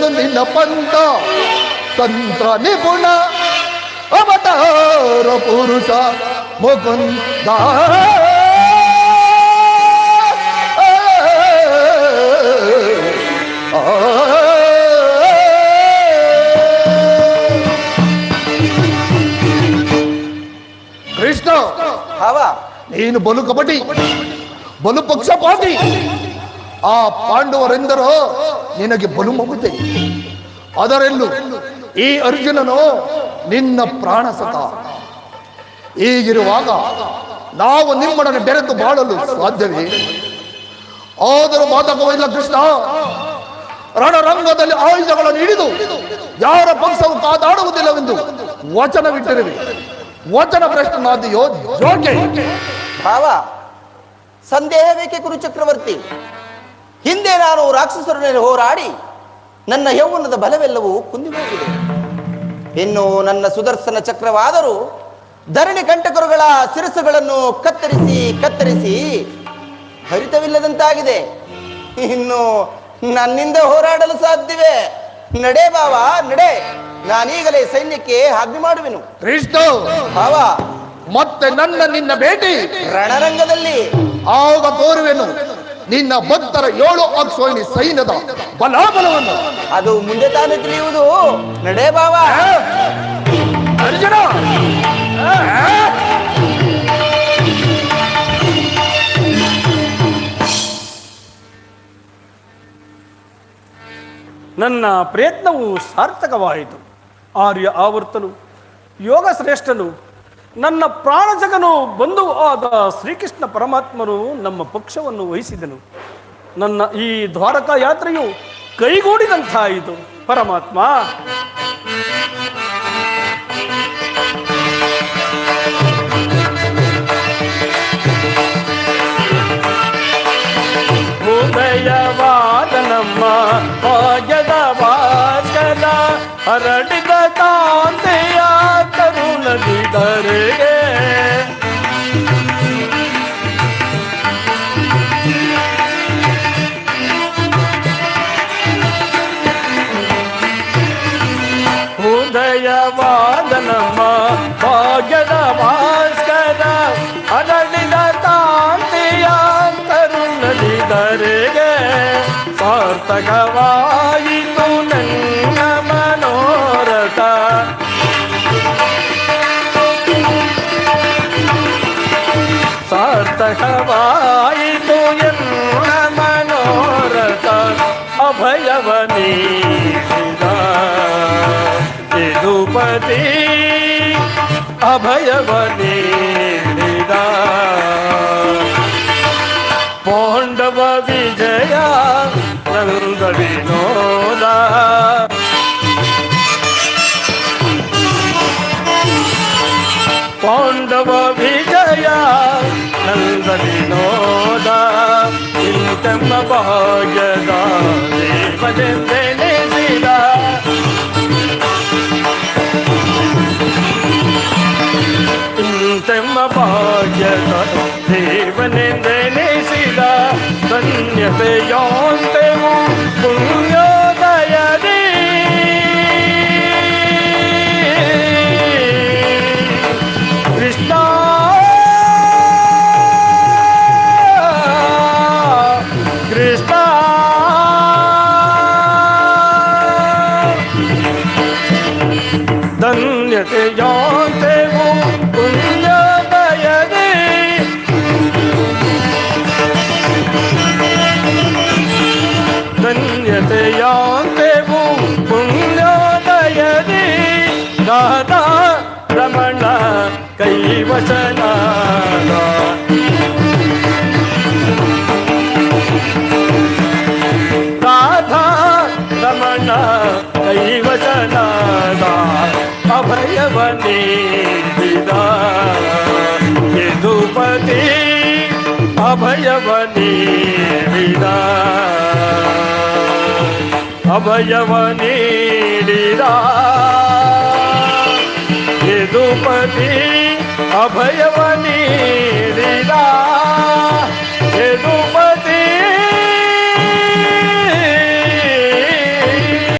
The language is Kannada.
నేను నిన్న పంట తంత్ర నిపుణ అవతార పురుష ముకుంద. కృష్ణ నేను బలు కబడ్డీ బలు పక్షపాతి ಆ ಪಾಂಡವರೆಂದರು, ನಿನಗೆ ಬಲು ಮಗುತೆ ಅದರಲ್ಲೂ ಈ ಅರ್ಜುನನು ನಿನ್ನ ಪ್ರಾಣ ಸತ. ಹೀಗಿರುವಾಗ ನಾವು ನಿಮ್ಮೊಡನೆ ಬೆರೆತು ಬಾಳಲು ಸಾಧ್ಯವೇ? ಆದರೂ ಮಾತಕವಿಲ್ಲ ಕೃಷ್ಣ, ರಣರಂಗದಲ್ಲಿ ಆಯುಧಗಳನ್ನು ಹಿಡಿದು ಯಾರ ಪಕ್ಷವು ಕಾದಾಡುವುದಿಲ್ಲವೆಂದು ವಚನವಿಟ್ಟಿರುವೆ ವಚನ ಪ್ರಶ್ನಾದಿಯೋ ಜೋಗೆ ಭಾವ, ಸಂದೇಹ ಬೇಕೆ ಗುರು ಚಕ್ರವರ್ತಿ ಹಿಂದೆ ನಾನು ರಾಕ್ಷಸರೊಡನೆ ಹೋರಾಡಿ ನನ್ನ ಯೌವನದ ಬಲವೆಲ್ಲವೂ ಕುಂದಿ ಹೋಗಿದೆ. ಇನ್ನು ನನ್ನ ಸುದರ್ಶನ ಚಕ್ರವಾದರೂ ಧರಣಿ ಕಂಟಕರುಗಳ ಶಿರಸುಗಳನ್ನು ಕತ್ತರಿಸಿ ಕತ್ತರಿಸಿ ಹರಿತವಿಲ್ಲದಂತಾಗಿದೆ. ಇನ್ನು ನನ್ನಿಂದ ಹೋರಾಡಲು ಸಾಧ್ಯವೇ. ನಡೆ ಬಾವ ನಡೆ. ನಾನೀಗಲೇ ಸೈನ್ಯಕ್ಕೆ ಹಾದಿ ಮಾಡುವೆನು. ಭಾವ ಮತ್ತೆ ನನ್ನ ನಿನ್ನ ಭೇಟಿ. ರಣರಂಗದಲ್ಲಿ. ಆಗ ತೋರುವೆನು. ನಿನ್ನ ಭಕ್ತರ ಏಳು ಅಕ್ಷೋಹಿಣಿ ಸೈನ್ಯದ ಬಲಾಬಲವನ್ನು. ಅದು ಮುಂದೆ ತಾನೇ ತಿಳಿಯುವುದು. ನಡೆ ಬಾವ. ಅರ್ಜುನ! ನನ್ನ ಪ್ರಯತ್ನವು ಸಾರ್ಥಕವಾಯಿತು. ಆರ್ಯ ಆವರ್ತನು ಯೋಗ ಶ್ರೇಷ್ಠನು ನನ್ನ ಪ್ರಾಣಜಗನು ಬಂಧು ಆದ ಶ್ರೀಕೃಷ್ಣ ಪರಮಾತ್ಮನು ನಮ್ಮ ಪಕ್ಷವನ್ನು ವಹಿಸಿದನು. ನನ್ನ ಈ ದ್ವಾರಕಾ ಯಾತ್ರೆಯು ಇದು. ಪರಮಾತ್ಮ. தருகே உதயவாதனமா பாகத பாஸ்கர அடலித தாந்தியான் தருணதி தருகே சார்த்தகவாயினோ అభయవనీ తిరుపతి అభయవనీ పాండవ విజయ రవింద వినోద పాండవ విజయ నంద వినోద ఇంతమ్మ భాగ్యద భజంతనే సీదా ఇంతమ్మ భాగ్యత దేవనేందనే సీదా ధన్యతయోంతము. పుణ్య que yo te voy దేవనేదా యదుపతి అభయవనేదా అభయవనేదా యదుపతి అభయవనే